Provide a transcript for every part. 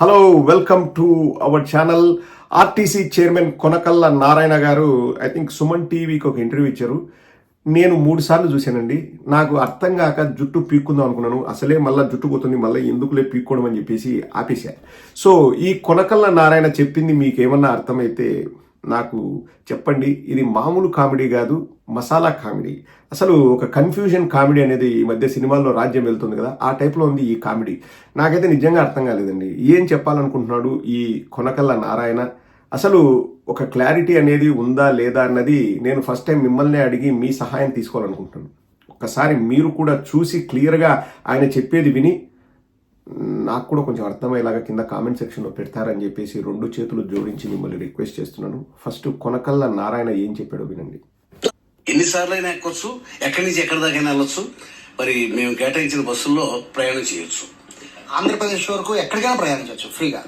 Hello welcome to our channel RTC chairman Konakalla Narayana గారు I think Suman టీవీకి ఒక interview ఇచ్చారు. నేను మూడు సార్లు చూశానండి. నాకు అర్థం కాక జుట్టు పీక్కుందాం అనుకున్నాను. అసలే మళ్ళీ జుట్టు పోతుంది మళ్ళీ ఎందుకులే పీక్కోవడం అని చెప్పేసి ఆపేశా. సో ఈ కొనకల్ల నారాయణ చెప్పింది మీకు ఏమన్నా అర్థమైతే నాకు చెప్పండి. ఇది మామూలు కామెడీ కాదు మసాలా కామెడీ. అసలు ఒక కన్ఫ్యూజన్ కామెడీ అనేది ఈ మధ్య సినిమాల్లో రాజ్యం వెళ్తుంది కదా ఆ టైప్లో ఉంది ఈ కామెడీ. నాకైతే నిజంగా అర్థం కాలేదండి. ఏం చెప్పాలనుకుంటున్నాడు ఈ కొనకల్ల నారాయణ? అసలు ఒక క్లారిటీ అనేది ఉందా లేదా అన్నది నేను ఫస్ట్ టైం మిమ్మల్ని అడిగి మీ సహాయం తీసుకోవాలనుకుంటున్నాను. ఒక్కసారి మీరు కూడా చూసి క్లియర్గా ఆయన చెప్పేది విని నాకు కూడా కొంచెం అర్థమయ్యేలాగా కింద కామెంట్ సెక్షన్లో పెడతారని చెప్పేసి రెండు చేతులు జోడించి మిమ్మల్ని రిక్వెస్ట్ చేస్తున్నాను. ఫస్ట్ కొనకల్ల నారాయణ ఏం చెప్పాడో వినండి. ఎన్నిసార్లు అయినా ఎక్కొచ్చు ఎక్కడి నుంచి ఎక్కడి దాకా వెళ్ళొచ్చు మరి మేము కేటాయించిన బస్సుల్లో ప్రయాణం చేయొచ్చు. ఆంధ్రప్రదేశ్ వరకు ఎక్కడికైనా ప్రయాణించవచ్చు ఫ్రీగా.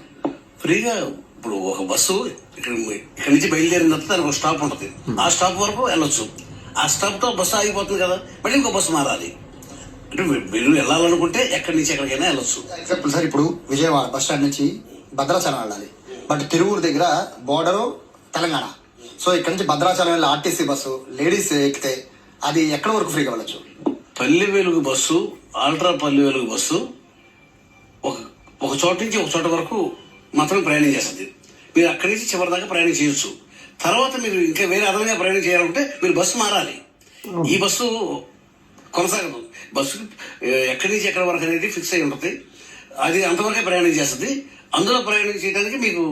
ఫ్రీగా ఇప్పుడు ఒక బస్సు ఇక్కడ ఇక్కడ నుంచి బయలుదేరిన తర్వాత దానికి ఒక స్టాప్ ఉంటుంది. ఆ స్టాప్ వరకు వెళ్ళొచ్చు. ఆ స్టాప్తో బస్సు ఆగిపోతుంది కదా మళ్ళీ ఇంకో బస్సు మారాలి. అంటే మీరు- వెళ్ళాలనుకుంటే ఎక్కడి నుంచి ఎక్కడికైనా వెళ్ళొచ్చు. ఎగ్జాంపుల్ సార్ ఇప్పుడు విజయవాడ బస్ స్టాండ్ నుంచి భద్రాచలం వెళ్ళాలి. బట్ తిరువూరు దగ్గర బోర్డరు తెలంగాణ. సో ఇక్కడ నుంచి భద్రాచలం వెళ్ళి ఆర్టీసీ బస్సు లేడీస్ ఎక్కితే అది ఎక్కడ వరకు ఫ్రీగా వెళ్ళచ్చు? పల్లె వెలుగు బస్సు ఆల్ట్రా పల్లె వెలుగు బస్సు ఒక ఒక చోట నుంచి ఒక చోట వరకు మాత్రమే ప్రయాణం చేస్తుంది. మీరు అక్కడి నుంచి చివరి దాకా ప్రయాణం చేయొచ్చు. తర్వాత మీరు ఇంకా వేరే అదనంగా ప్రయాణం చేయాలంటే మీరు బస్సు మారాలి. ఈ బస్సు కొనసాగదు. బస్సు ఎక్కడి నుంచి ఎక్కడి వరకు అనేది ఫిక్స్ అయి ఉంటుంది. అది అంతవరకే ప్రయాణం చేస్తుంది. అందులో ప్రయాణం చేయడానికి మీకు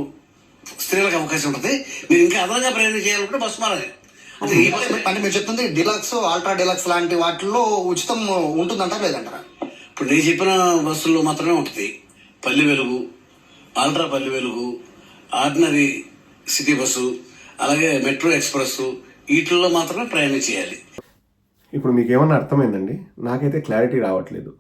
స్త్రీలకు అవకాశం ఉంటుంది. మీరు ఇంకా అదనంగా ప్రయాణం చేయాలంటే బస్సు మారాలి. అంటే మీరు చెప్తుంది డిలక్స్ ఆల్ట్రా డిలక్స్ లాంటి వాటిల్లో ఉచితం ఉంటుందంటారా లేదంటారా? ఇప్పుడు నేను చెప్పిన బస్సుల్లో మాత్రమే ఉంటుంది. పల్లె Velugu ultra Palle Velugu ordinary city bus అలాగే మెట్రో ఎక్స్ప్రెస్ వీటిల్లో మాత్రమే ప్రయాణం చేయాలి. ఇప్పుడు మీకు ఏమన్నా అర్థమైందండి? నాకైతే క్లారిటీ రావట్లేదు.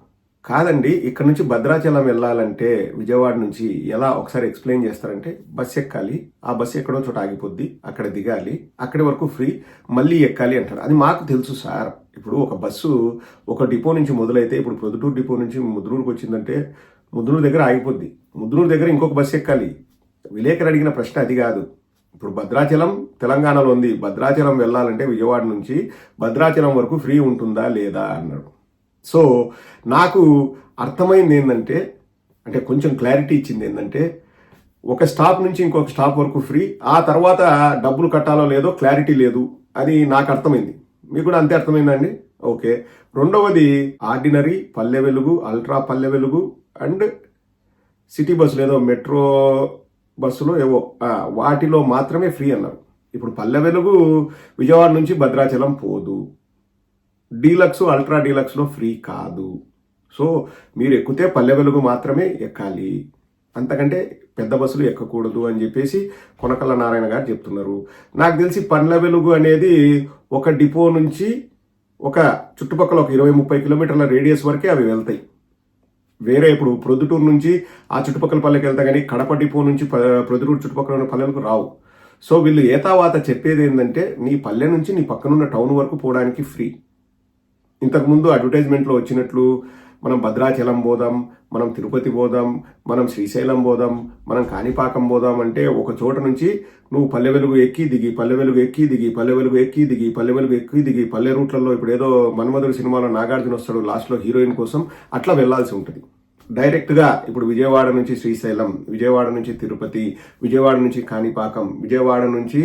కాదండి ఇక్కడ నుంచి భద్రాచలం వెళ్ళాలంటే విజయవాడ నుంచి ఎలా ఒకసారి ఎక్స్ప్లెయిన్ చేస్తారంటే బస్ ఎక్కాలి ఆ బస్ ఎక్కడో చోట ఆగిపోద్ది అక్కడ దిగాలి అక్కడి వరకు ఫ్రీ మళ్ళీ ఎక్కాలి అంటారు. అది మాకు తెలుసు సార్. ఇప్పుడు ఒక బస్సు ఒక డిపో నుంచి మొదలైతే ఇప్పుడు ప్రొద్దుటూరు డిపో నుంచి ముద్రూరుకు వచ్చిందంటే ముద్రూరు దగ్గర ఆగిపోద్ది. ముద్రూరు దగ్గర ఇంకొక బస్సు ఎక్కాలి. విలేకరు అడిగిన ప్రశ్న అది కాదు. ఇప్పుడు భద్రాచలం తెలంగాణలో ఉంది. భద్రాచలం వెళ్ళాలంటే విజయవాడ నుంచి భద్రాచలం వరకు ఫ్రీ ఉంటుందా లేదా అన్నాడు. సో నాకు అర్థమైంది ఏంటంటే అంటే కొంచెం క్లారిటీ ఇచ్చింది ఏంటంటే ఒక స్టాప్ నుంచి ఇంకొక స్టాప్ వరకు ఫ్రీ ఆ తర్వాత డబ్బులు కట్టాలో లేదో క్లారిటీ లేదు అది నాకు అర్థమైంది. మీకు కూడా అంతే అర్థమైందండి ఓకే. రెండవది ordinary Palle Velugu ultra Palle Velugu and city బస్సులు ఏదో మెట్రో బస్సులో ఏవో వాటిలో మాత్రమే ఫ్రీ అన్నారు. ఇప్పుడు పల్లె వెలుగు విజయవాడ నుంచి భద్రాచలం పోదు. డీలక్స్ అల్ట్రా డీలక్స్లో ఫ్రీ కాదు. సో మీరు ఎక్కితే పల్లె వెలుగు మాత్రమే ఎక్కాలి. అంతకంటే పెద్ద బస్సులు ఎక్కకూడదు అని చెప్పేసి కొనకల్ల నారాయణ గారు చెప్తున్నారు. నాకు తెలిసి పల్లె వెలుగు అనేది ఒక డిపో నుంచి ఒక చుట్టుపక్కల ఒక ఇరవై ముప్పై కిలోమీటర్ల రేడియస్ వరకే అవి వెళ్తాయి. వేరే ఇప్పుడు ప్రొద్దుటూరు నుంచి ఆ చుట్టుపక్కల పల్లెకి వెళ్తా కానీ కడప డిపో నుంచి ప- ప్రొద్దుటూరు చుట్టుపక్కల ఉన్న పల్లెలకు రావు. సో వీళ్ళు ఏతావాత చెప్పేది ఏంటంటే నీ పల్లె నుంచి నీ పక్కనున్న టౌన్ వరకు పోవడానికి ఫ్రీ. ఇంతకుముందు అడ్వర్టైజ్మెంట్లో వచ్చినట్లు మనం భద్రాచలం పోదాం మనం తిరుపతి పోదాం మనం శ్రీశైలం పోదాం మనం కాణిపాకం పోదాం అంటే ఒక చోట నుంచి నువ్వు పల్లె వెలుగు ఎక్కి దిగి పల్లె వెలుగు ఎక్కి దిగి పల్లె వెలుగు ఎక్కి దిగి పల్లె వెలుగు ఎక్కి దిగి పల్లె రూట్లలో ఇప్పుడు ఏదో మన్మధుడు సినిమాలో నాగార్జున వస్తాడు లాస్ట్లో హీరోయిన్ కోసం అట్లా వెళ్ళాల్సి ఉంటుంది. డైరెక్ట్గా ఇప్పుడు విజయవాడ నుంచి శ్రీశైలం విజయవాడ నుంచి తిరుపతి విజయవాడ నుంచి కాణిపాకం విజయవాడ నుంచి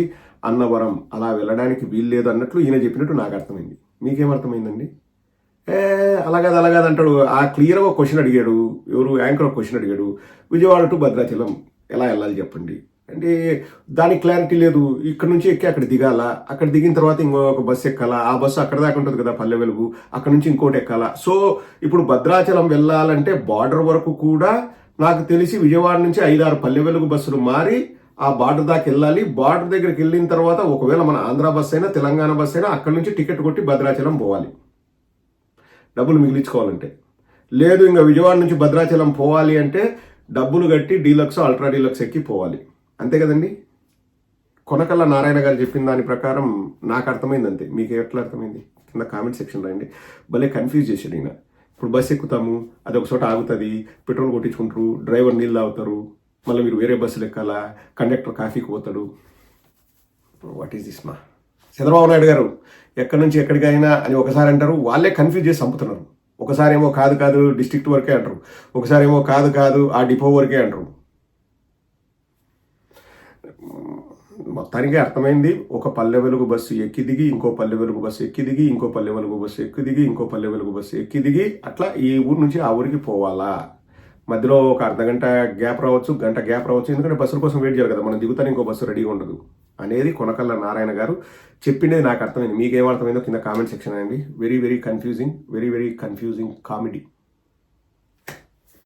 అన్నవరం అలా వెళ్ళడానికి వీల్లేదు అన్నట్లు ఈయన చెప్పినట్టు నాకు అర్థమైంది. మీకేం అర్థమైందండి? అలాగది అలాగది అంటాడు. ఆ క్లియర్గా ఒక క్వశ్చన్ అడిగాడు. ఎవరు? యాంకర్ ఒక క్వశ్చన్ అడిగాడు. విజయవాడ టు భద్రాచలం ఎలా వెళ్ళాలి చెప్పండి. అంటే దానికి క్లారిటీ లేదు. ఇక్కడ నుంచి ఎక్కి అక్కడ దిగాల. అక్కడ దిగిన తర్వాత ఇంకొక బస్సు ఎక్కాలా. ఆ బస్సు అక్కడ దాకా ఉంటుంది కదా పల్లె వెలుగు. అక్కడ నుంచి ఇంకోటి ఎక్కాలా. సో ఇప్పుడు భద్రాచలం వెళ్ళాలంటే బార్డర్ వరకు కూడా నాకు తెలిసి విజయవాడ నుంచి ఐదారు పల్లె వెలుగు బస్సులు మారి ఆ బార్డర్ దాకా వెళ్ళాలి. బార్డర్ దగ్గరికి వెళ్ళిన తర్వాత ఒకవేళ మన ఆంధ్ర బస్ అయినా తెలంగాణ బస్ అయినా అక్కడ నుంచి టికెట్ కొట్టి భద్రాచలం పోవాలి. డబ్బులు మిగిలించుకోవాలంటే. లేదు ఇంకా విజయవాడ నుంచి భద్రాచలం పోవాలి అంటే డబ్బులు కట్టి డీలక్స్ అల్ట్రా డీలక్స్ ఎక్కి పోవాలి. అంతే కదండి? కొనకల్లా నారాయణ గారు చెప్పిన దాని ప్రకారం నాకు అర్థమైంది అంతే మీకు ఎట్లా అర్థమైంది? కింద కామెంట్ సెక్షన్ రాయండి. భలే కన్ఫ్యూజ్ చేశాడు ఈయన. ఇప్పుడు బస్ ఎక్కుతాము అది ఒక చోట ఆగుతుంది పెట్రోల్ కొట్టించుకుంటారు డ్రైవర్ నీళ్ళు తాగుతారు మళ్ళీ మీరు వేరే బస్సులు ఎక్కాలా కండక్టర్ కాఫీకి పోతాడు. వాట్ ఈస్ దిస్ మా చంద్రబాబు నాయుడు గారు ఎక్కడి నుంచి ఎక్కడికైనా అని ఒకసారి అంటారు వాళ్ళే కన్ఫ్యూజ్ చేసి చంపుతున్నారు. ఒకసారి ఏమో కాదు కాదు డిస్ట్రిక్ట్ వరకే అంటారు. ఒకసారి ఏమో కాదు కాదు ఆ డిపో వరకే అంటారు. మొత్తానికి అర్థమైంది. ఒక పల్లె వెలుగు బస్సు ఎక్కి దిగి ఇంకో పల్లె వెలుగు బస్సు ఎక్కి దిగి ఇంకో పల్లె వెలుగు బస్సు ఎక్కి దిగి ఇంకో పల్లె వెలుగు బస్సు ఎక్కి దిగి అట్లా ఈ ఊరు నుంచి ఆ ఊరికి పోవాలా? మధ్యలో ఒక అర్ధ గంట గ్యాప్ రావచ్చు గంట గ్యాప్ రావచ్చు. ఎందుకంటే బస్సుల కోసం వెయిట్ చేయాలి కదా. మనం దిగుతానే ఇంకో బస్సు రెడీగా ఉండదు. అనేది కొనకల్ల నారాయణ గారు చెప్పిండేది నాకు అర్థమైంది. మీకేం అర్థమైందో కింద కామెంట్ సెక్షన్ అండి very very confusing very very confusing comedy